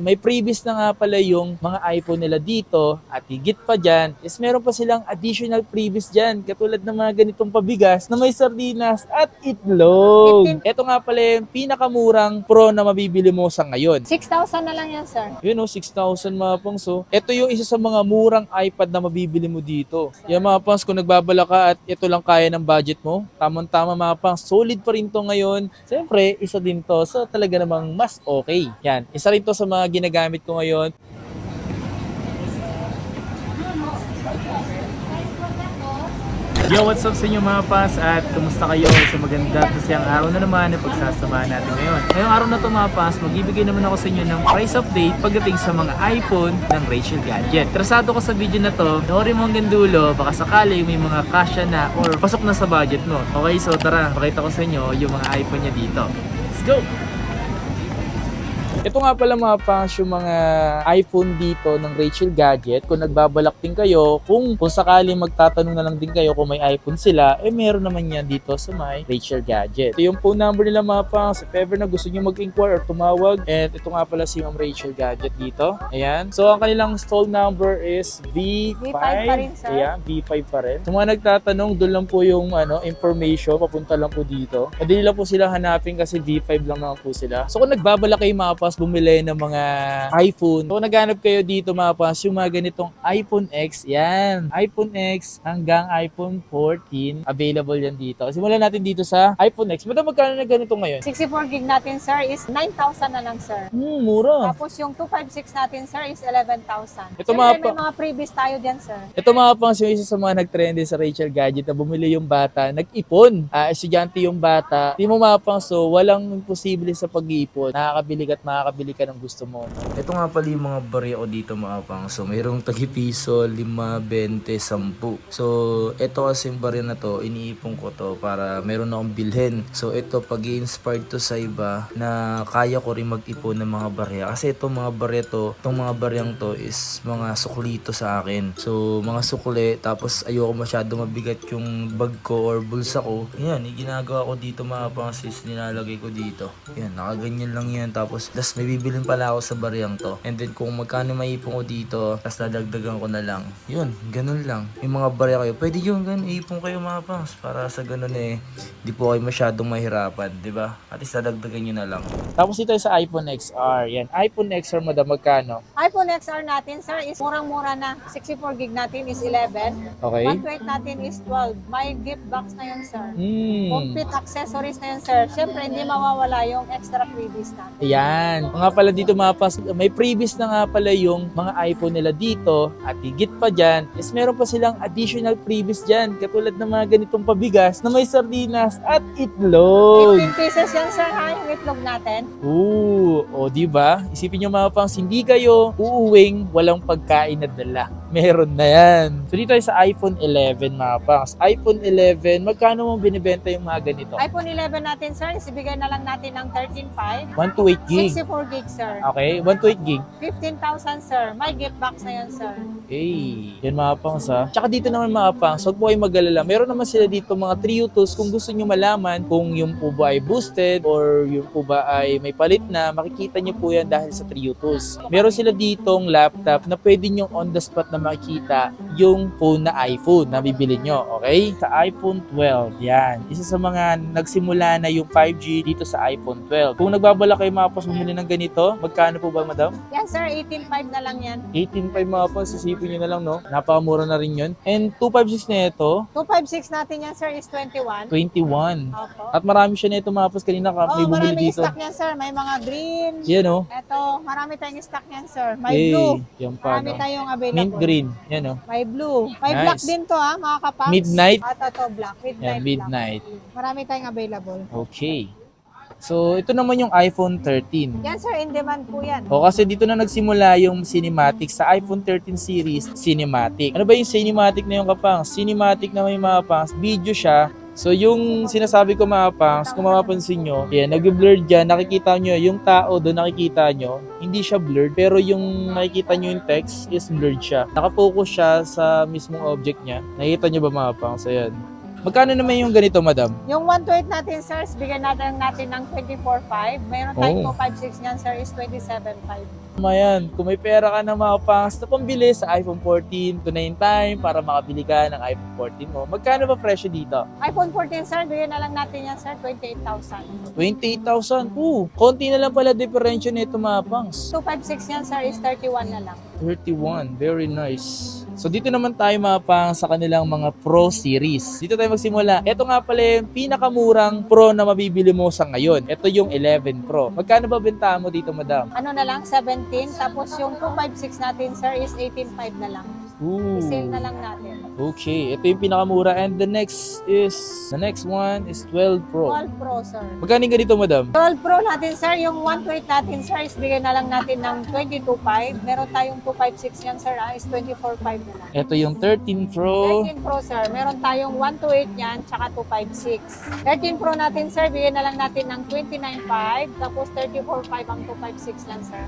may previous na nga pala yung mga iPhone nila dito at higit pa dyan is meron pa silang additional previous dyan katulad ng mga ganitong pabigas na may sardinas at itlog. Ito nga pala yung pinakamurang pro na mabibili mo sa ngayon. 6,000 na lang yan, sir. Yun o, 6,000 mga pangs. So, ito yung isa sa mga murang iPad na mabibili mo dito. Yan mga pangs, kung nagbabala ka at ito lang kaya ng budget mo, tamang-tama mga pangs, solid pa rin to ngayon. Siyempre, isa din to sa talaga namang mas okay. Yan, isa rin to sa mga ginagamit ko ngayon. Yo, what's up sa inyo mga pas at kumusta kayo sa maganda kasi ang araw na naman na pagsasamahan natin ngayon. Ngayong araw na to mga pas, magbibigay naman ako sa inyo ng price update pagdating sa mga iPhone ng Rachel Gadget. Trasado ko sa video na to, noorin mo hanggang dulo, baka sakali may mga kasya na or pasok na sa budget mo. Okay, so tara, pakita ko sa inyo yung mga iPhone niya dito. Let's go! Ito nga pala mga pangs yung mga iPhone dito ng Rachel Gadget. Kung nagbabalak din kayo, kung, kung sakaling magtatanong na lang din kayo kung may iPhone sila, eh meron naman yan dito sa may Rachel Gadget. Ito yung phone number nila mga pangs. If ever na gusto nyo mag-inquire or tumawag, and ito nga pala si Ma'am Rachel Gadget dito. Ayan. So ang kanilang stall number is V5. V5 pa rin, sir. Ayan, V5 pa rin. Sa mga nagtatanong, doon lang po yung ano, information, papunta lang po dito. Madali lang po sila hanapin kasi V5 lang naman po sila. So kung nagbabalak kayo mga pas bumili ng mga iPhone, kung naghanap kayo dito mga pas, yung mga ganitong iPhone X, yan. iPhone X hanggang iPhone 14, available yan dito. Simulan natin dito sa iPhone X. Madam, magkano na ganito ngayon? 64 gig natin, sir, is 9,000 na lang, sir. Hmm, mura. Tapos yung 256 natin, sir, is 11,000. Ito, mga may pa- mga previous tayo dyan, sir. Ito mga pangs, yung isa sa mga nag-trend din sa Rachel Gadget na bumili yung bata, nag-ipon. Ah, estudyante yung bata. Di mo mapangs, so walang imposible sa pag-iipon. Nakakabili ka at makakabili ka ng gusto mo. Ito nga pala yung mga barya ko dito mga pang. So, mayroong tagi-piso, 5, 20, 10. So, ito kasi yung barya na to, iniipon ko to para meron akong bilhin. So, ito, pag inspired to sa iba na kaya ko rin mag-ipon ng mga barya. Kasi itong mga barya to, itong mga baryang to is mga sukli to sa akin. So, mga sukli, tapos ayoko masyado mabigat yung bag ko or bulsa ko. Yan, ginagawa ko dito mga pang sis, nilalagay ko dito. Yan, nakaganyan lang yan. Tapos, das may bibilin pala ako sa baryang to. And then, kung magkano maipon ko dito, tapos dadagdagan ko na lang. Yun, ganun lang. Yung mga barya kayo, pwede yun, ganun, ipon kayo mga pangs. Para sa ganun eh, di po kayo masyadong mahirapan, di ba? At least dadagdagan nyo na lang. Tapos ito sa iPhone XR. Yan, iPhone XR, madam, magkano? iPhone XR natin, sir, is murang-mura na. 64 gig natin is 11. Okay? 128 natin is 12. May gift box na yun, sir. Hmm. Complete accessories na yun, sir. Siyempre, hindi mawawala yung extra freebies natin. Ayan. Mga pala dito mga pas, may previous na nga pala yung mga iPhone nila dito at higit pa dyan is meron pa silang additional previous dyan katulad ng mga ganitong pabigas na may sardinas at itlog. 15 pieces yan, sir, ha? Yung itlog natin. Ooh, o di ba? Isipin niyo mga pangs, hindi kayo uuwing walang pagkain na dala. Meron na yan. So dito ay sa iPhone 11 mga pangs. iPhone 11, magkano mo binibenta yung mga ganito? iPhone 11 natin, sir, is ibigay na lang natin ng 13.5. 1 to 8 gig. 64 gig, sir. Okay, 1 to 8 gig. 15,000, sir. May gift box na yun, sir. Okay. Yan mga pangs ha. Tsaka dito naman mga pangs, huwag po kayong mag-alala. Meron naman sila dito mga trio tools kung gusto nyo malaman kung yung po ba ay boosted or yung po ba ay may palit na, makikita nyo po yan dahil sa trio tools. Meron sila ditong laptop na pwede nyo on the spot na makikita yung phone na iPhone na bibili nyo. Okay? Sa iPhone 12, yan. Isa sa mga nagsimula na yung 5G dito sa iPhone 12. Kung nagbabala kayo mga pangs bumili ng ganito, magkano po ba madam? Yan, sir. 18.5 na lang yan. 18.5 mga pa, sisipin nyo na lang, no? Napakamura na rin yun. And 256 na ito, 256 natin yan, sir, is 21. 21. Opo. At marami siya na ito mga pas, kanina ka, Oh, may bumili maraming dito. stock yan, sir. May mga green. Yan, oh. Ito, marami tayong stock yan, sir. May Yay. blue. Yan pa, Marami no? tayong available. Mint green. Yan, oh. May blue. May Nice. black din to, ha, mga kapangs. Midnight? At ito, black. Midnight, Yan, midnight. black. Marami tayong available. Okay. So, ito naman yung iPhone 13. Yan, sir. In demand po yan. O kasi dito na nagsimula yung cinematic sa iPhone 13 series, cinematic. Ano ba yung cinematic na yung kapang? Cinematic na may mga pangs, video siya. So yung sinasabi ko mga pangs, kung mapapansin nyo, yan, nag-blur dyan, nakikita nyo, yung tao doon nakikita nyo, hindi siya blurred, pero yung nakikita nyo yung text is blurred siya. Nakapokus siya sa mismong object niya. Nakikita nyo ba mga pangs? Ayan. Magkano naman yung ganito, madam? Yung 128 natin, sir, bigyan natin natin ng 24.5. Mayroon tayong Oh. 256 niyan, sir, is 27.5. Mayan, kung may pera ka na mga pangs na pambili sa iPhone 14, to na yung time para makabili ka ng iPhone 14 mo. Magkano ba presyo dito? iPhone 14, sir, bigyan na lang natin yan, sir, 28,000. 28,000. Oo, konti na lang pala diferensya nito mga pangs. 256 yan, sir, is 31 na lang. 31. Very nice. So dito naman tayo mga pang sa kanilang mga Pro series. Dito tayo magsimula. Ito nga pala yung pinakamurang Pro na mabibili mo sa ngayon. Ito yung 11 Pro. Magkano ba benta mo dito, madam? Ano na lang, 17. Tapos yung 256 natin, sir, is 18,500 na lang. Ooh. I-sale na lang natin. Okay, ito yung pinakamura and the next is the next one is 12 Pro. 12 Pro, sir. Magkano ganito, madam? 12 Pro natin, sir, yung 128 natin, sir, is bigyan na lang natin ng 22,500. Meron tayong 256 yan, sir, ah, is 24,500 na lang. Ito yung 13 Pro. 13 Pro, sir, meron tayong 128 yan, tsaka 256. 13 Pro natin, sir, bigyan na lang natin ng 29,500. Tapos 34,500 ang 256 lang, sir.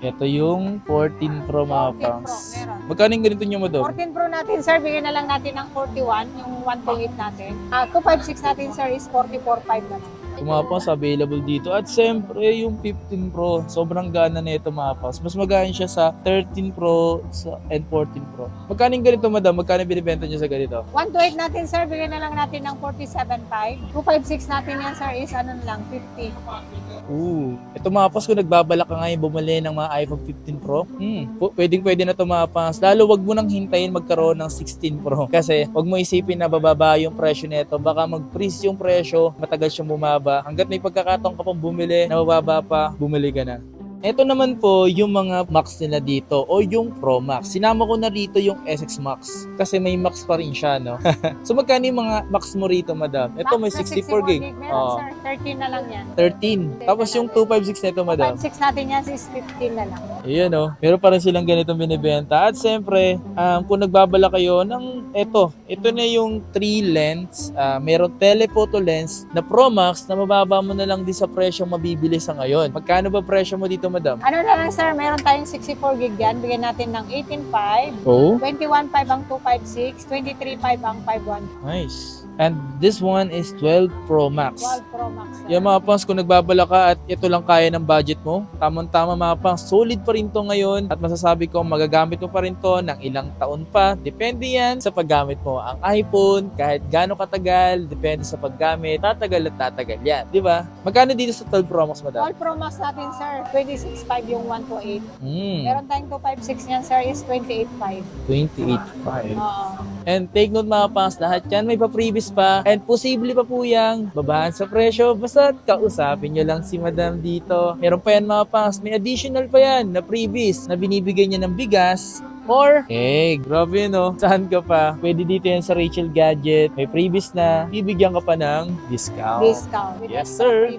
Ito yung 14 Pro mga 14 Pro, pangs. meron. Magkano yung ganito nyo, madam? 14 Pro natin, sir, bigyan na lang natin ng 41, yung 128 natin. Ah, 256 natin, sir, is 44,500 na lang. Tumapas available dito. At siyempre, yung 15 Pro, sobrang gana na ito mapas. Mas magaan siya sa 13 Pro sa- and 14 Pro. Magkano yung ganito, madam? Magkano binibenta niyo sa ganito? 128 natin, sir, bigyan na lang natin ng 47,500. 256 natin yan, sir, is ano lang, 50. Ooh. Ito mapas kung nagbabalak ka ngayon bumili ng mga iPhone 15 Pro. Hmm. Pwedeng pwede na ito mapas. Lalo wag mo nang hintayin magkaroon ng 16 Pro. Kasi wag mo isipin na bababa yung presyo nito. Baka mag-freeze yung presyo, matagal siyang bumaba. Hanggat may pagkakataon ka pang bumili, na pa, bumili ka na. Ito naman po yung mga Max nila dito o yung Pro Max. Sinama ko na rito yung SX Max kasi may Max pa rin siya, no? so magkano yung mga Max mo rito, madam? Ito may Max na 64 gig. Meron, Oh, sir, 13 na lang yan. 13. Tapos yung 256 nito, madam. 56 natin yan, is 15 na lang. Ayan o. Meron pa rin silang ganitong binibenta. At siyempre, um, kung nagbabala kayo ng ito, ito na yung 3 lens. Uh, meron telephoto lens na Pro Max na mababa mo na lang din sa presyong mabibili sa ngayon. Magkano ba presyo mo dito, madam? Ano na lang, sir, meron tayong 64 gig yan. Bigyan natin ng 18.5. Oh, 21.5 ang 256, 23.5 ang 51. nice. And this one is 12 Pro Max. 12 Pro Max. sir. Yung mga pangs, kung nagbabala ka at ito lang kaya ng budget mo, tamang-tama mga pangs, solid pa rin to ngayon at masasabi ko magagamit mo pa rin to ng ilang taon pa. Depende yan sa paggamit mo. Ang iPhone, kahit gaano katagal, depende sa paggamit, tatagal at tatagal yan. Di ba? Magkano dito sa 12 Pro Max, madam? 12 Pro Max natin, sir, 26.5 yung 128. Hmm, Meron tayong 256 yan, sir, is 28.5. 28.5. Oo. And take note mga pangs, lahat yan may pa-previous pa. And posible pa po yung babahan sa presyo. Basta kausapin nyo lang si madam dito. Meron pa yan mga pangs, may additional pa yan na previous na binibigay niya ng bigas. Or, eh, grabe no. Saan ka pa? Pwede dito yan sa Rachel Gadget. May previous na, bibigyan ka pa ng discount. Discount. With Yes, sir.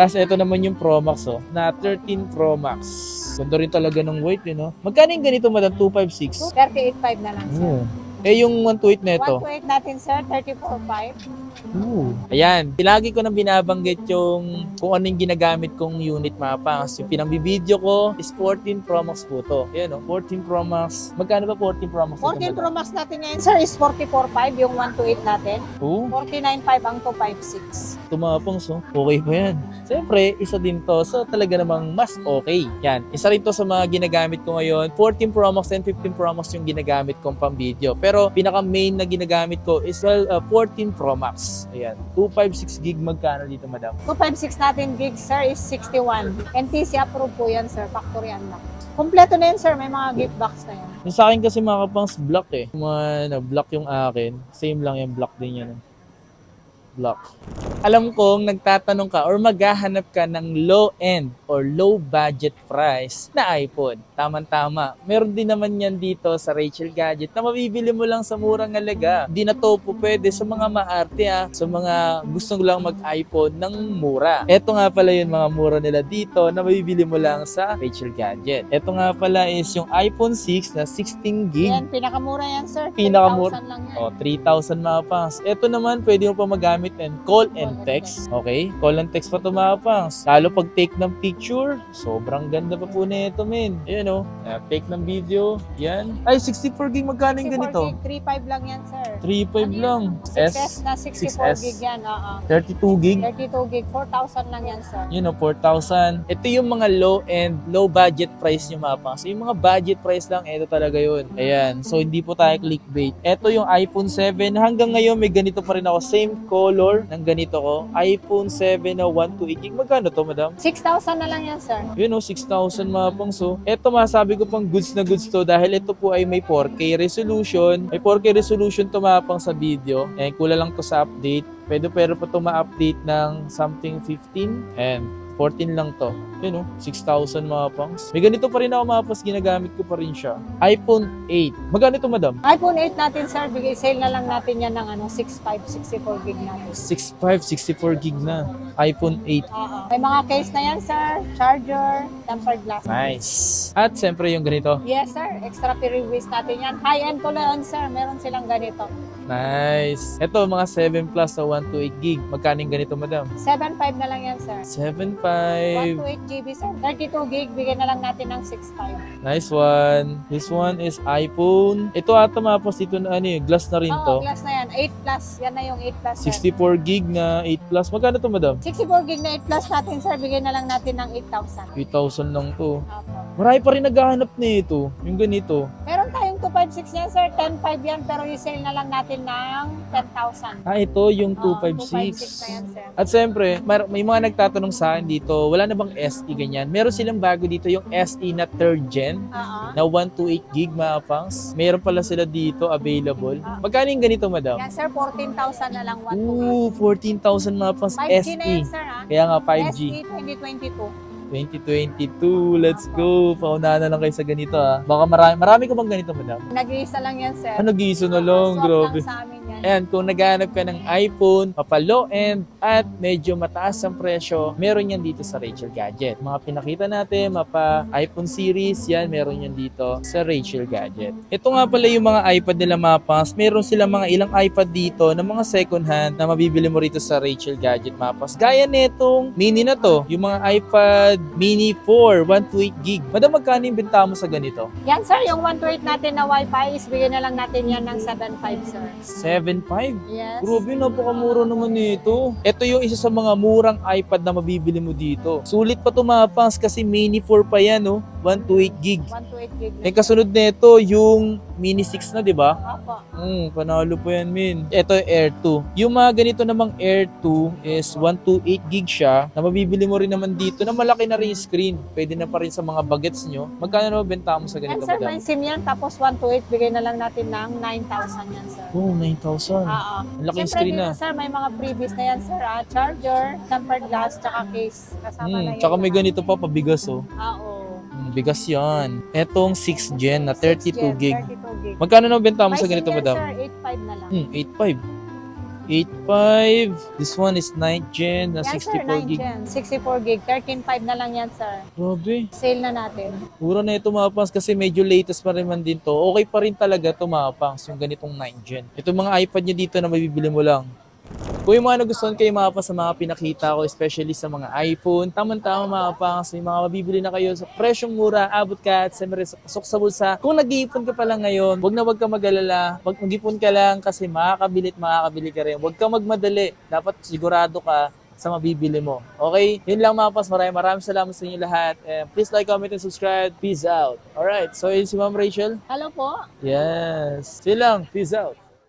Kasi ito naman yung Pro Max, oh, na 13 Pro Max. Ganda rin talaga ng weight, you know? Magkano yung ganito, madam? 256? 38.5 na lang, sir. Hmm. Eh, yung 128 na ito? 128 natin, sir, 34.5. Ooh. Ayan, lagi ko nang binabanggit yung kung ano yung ginagamit kong unit mapa. Kasi yung pinambibideo ko is 14 Pro Max po to. Ayan o, 14 Pro Max. Magkano ba 14 Pro Max? 14 Pro Max natin ngayon, sir, is 44.5 yung 128 natin. Oo, 49.5 ang 256. tumapang so. Okay pa yan. Siyempre, isa din to. So, talaga namang mas okay. Yan, isa rin to sa mga ginagamit ko ngayon. 14 Pro Max and 15 Pro Max yung ginagamit kong pang video. Pero, pinaka-main na ginagamit ko is well, uh, 14 Pro Max. Ayan, 256 gig magkano dito, madam? 256 natin gig, sir, is 61. NTC approved po yan, sir. Factory unlock. Kompleto na yan, sir. May mga gift box na yan. Yung sa akin kasi mga kapangs block eh. Mga na-block yung akin. Same lang yung block din yan. Block. Alam kong nagtatanong ka or maghahanap ka ng low-end or low-budget price na iPhone. Tama-tama. Meron din naman yan dito sa Rachel Gadget na mabibili mo lang sa murang halaga. Hindi na to po pwede sa mga maarte ah. Sa mga gustong lang mag-iPhone ng mura. Ito nga pala yung mga mura nila dito na mabibili mo lang sa Rachel Gadget. Ito nga pala is yung iPhone 6 na 16 gig. Yan, pinakamura yan, sir. Pinakamura. 3,000 lang yan. O, 3,000 mga pangs. Ito naman, pwede mo pa magamit and call and and text. Okay? Call and text pa to mga pangs. Lalo pag take ng picture, sobrang ganda pa po nito, men. Ayan o. Uh, take ng video. Yan. Ay, 64 gig magkano yung 64 ganito? gig, 3.5 lang yan, sir. 3.5 lang. 6S S, na 64 6S. gig yan, oo. 32 gig. 32 gig, 4,000 lang yan, sir. you know, 4,000. Ito yung mga low and low budget price nyo mga pang. So yung mga budget price lang, ito talaga yun. Ayan. So hindi po tayo clickbait. Ito yung iPhone 7. Hanggang ngayon may ganito pa rin ako. Same color ng ganito ko. iPhone 7 na 128 gig. Magkano to, madam? 6,000 na lang yan, sir. Yun o, 6,000 mga pang. So, ito masabi ko pang goods na goods to dahil ito po ay may 4K resolution. May 4K resolution to mga pang sa video. And kula lang to sa update. Pwede pero pa to ma-update ng something 15 and 14 lang to. Yun o, 6,000 mga pangs. May ganito pa rin ako mga pangs, ginagamit ko pa rin siya. iPhone 8. Magkano ito madam? iPhone 8 natin, sir, bigay sale na lang natin yan ng ano, 6.5, 64 gig natin. 6.5, 64 gig na. iPhone 8. Oo. May mga case na yan, sir. Charger, tempered glass. Nice. At siyempre yung ganito. Yes, sir. Extra pre-release natin yan. High-end ko lang, sir. Meron silang ganito. Nice. Ito, mga 7 plus sa 128 gig. Magkano yung ganito, madam? 7.5 na lang yan, sir. 7.5. 128 GB, sir. 32 gig, bigyan na lang natin ng 6.5. Nice one. This one is iPhone. Ito ata mapos dito na ano eh, glass na rin Oo, to. glass na yan. 8 plus. Yan na yung 8 plus, sir. 64 gig na 8 plus. Magkano to, madam? 64 gig na 8 plus natin, sir. Bigyan na lang natin ng 8,000. 8,000 lang to. Opo. Marami pa rin naghahanap nito. Yung ganito. Meron tayong 256 yan, sir. 10.5 yan, pero i-sale na lang natin ng 10,000. Ah, ito yung Oo, 256. 256 na yan, sir. At siyempre, mar- may mga nagtatanong sa akin dito, wala na bang SE ganyan? Meron silang bago dito, yung SE na third gen Oo. na 128 gig mga pangs. Meron pala sila dito available. Magkano yung ganito, madam? Yan, sir. 14,000 na lang. 1 Ooh, 14,000 mga pangs 5G na SE. yan, sir, ha? Kaya nga 5G. SE 2022. 2022, let's go. Paunahan na lang kayo sa ganito ah. Baka marami, marami ka bang ganito, madam? Nag-iisa lang yan, sir. Ano, giso na lang, Swap grabe. lang sa amin Ayan, kung naghahanap ka ng iPhone, papalo end at medyo mataas ang presyo, meron yan dito sa Rachel Gadget. Mga pinakita natin, mapa iPhone series, yan, meron yan dito sa Rachel Gadget. Ito nga pala yung mga iPad nila Mapas. Meron sila mga ilang iPad dito na mga second hand na mabibili mo rito sa Rachel Gadget Mapas. Gaya nitong mini na to, yung mga iPad mini 4, 128 gig. Madam, magkano yung benta mo sa ganito? Yan, sir. Yung 128 natin na Wi-Fi is bigyan na lang natin yan ng 7.5, sir. 7.5? Yes. Grabe, napakamura naman nito. Ito yung isa sa mga murang iPad na mabibili mo dito. Sulit pa tumapangs kasi mini 4 pa yan, no? 128 gig. 128 gig. Eh, kasunod nito, yung mini 6 na, di ba? Opo. Hmm, panalo po yan, min. Ito, Air 2. Yung mga ganito namang Air 2 is 128 gig siya na mabibili mo rin naman dito na malaki na rin yung screen. Pwede na pa rin sa mga bagets nyo. Magkano na benta mo sa ganito, sir. madam? May SIM yan. Tapos 128, bigay na lang natin ng 9,000 yan, sir. Oh, 9,000. Oo. Ang laki yung Siyempre screen dito, na. sir, may mga freebies na yan, sir. Ah, charger, tempered glass, tsaka case. Kasama na Hmm, yan. tsaka may ganito pa, pabigas, oh. Ah, oo. Bigas yan. Etong 6 gen na 32 6 gen, gig. 32 gig. Magkano na benta mo sa ganito, madam? sir. 8.5 na lang. Hmm, 8.5. 8.5. This one is 9 gen na yan, sir. 64 9 gig. gen. 64 gig. 13.5 na lang yan, sir. Grabe. Sale na natin. Mura na ito mga pangs kasi medyo latest pa rin man din to. Okay pa rin talaga ito mga pangs, yung ganitong 9 gen. Ito mga iPad nyo dito na mabibili mo lang. Kung yung mga nagustuhan kayo mga pa sa mga pinakita ko, especially sa mga iPhone, tamang-tama mga pangs, may mga mabibili na kayo sa presyong mura, abot ka at sa pasok sa bulsa. Kung nag-iipon ka pa lang ngayon, wag na wag ka mag-alala. Wag mag-ipon ka lang kasi makakabili at makakabili ka rin. Wag ka magmadali. Dapat sigurado ka sa mabibili mo. Okay? Yun lang mga pas. Maraming maraming salamat sa inyo lahat. And please like, comment, and subscribe. Peace out. Alright. So, yun si Ma'am Rachel. Hello po. Yes. You lang. Peace out.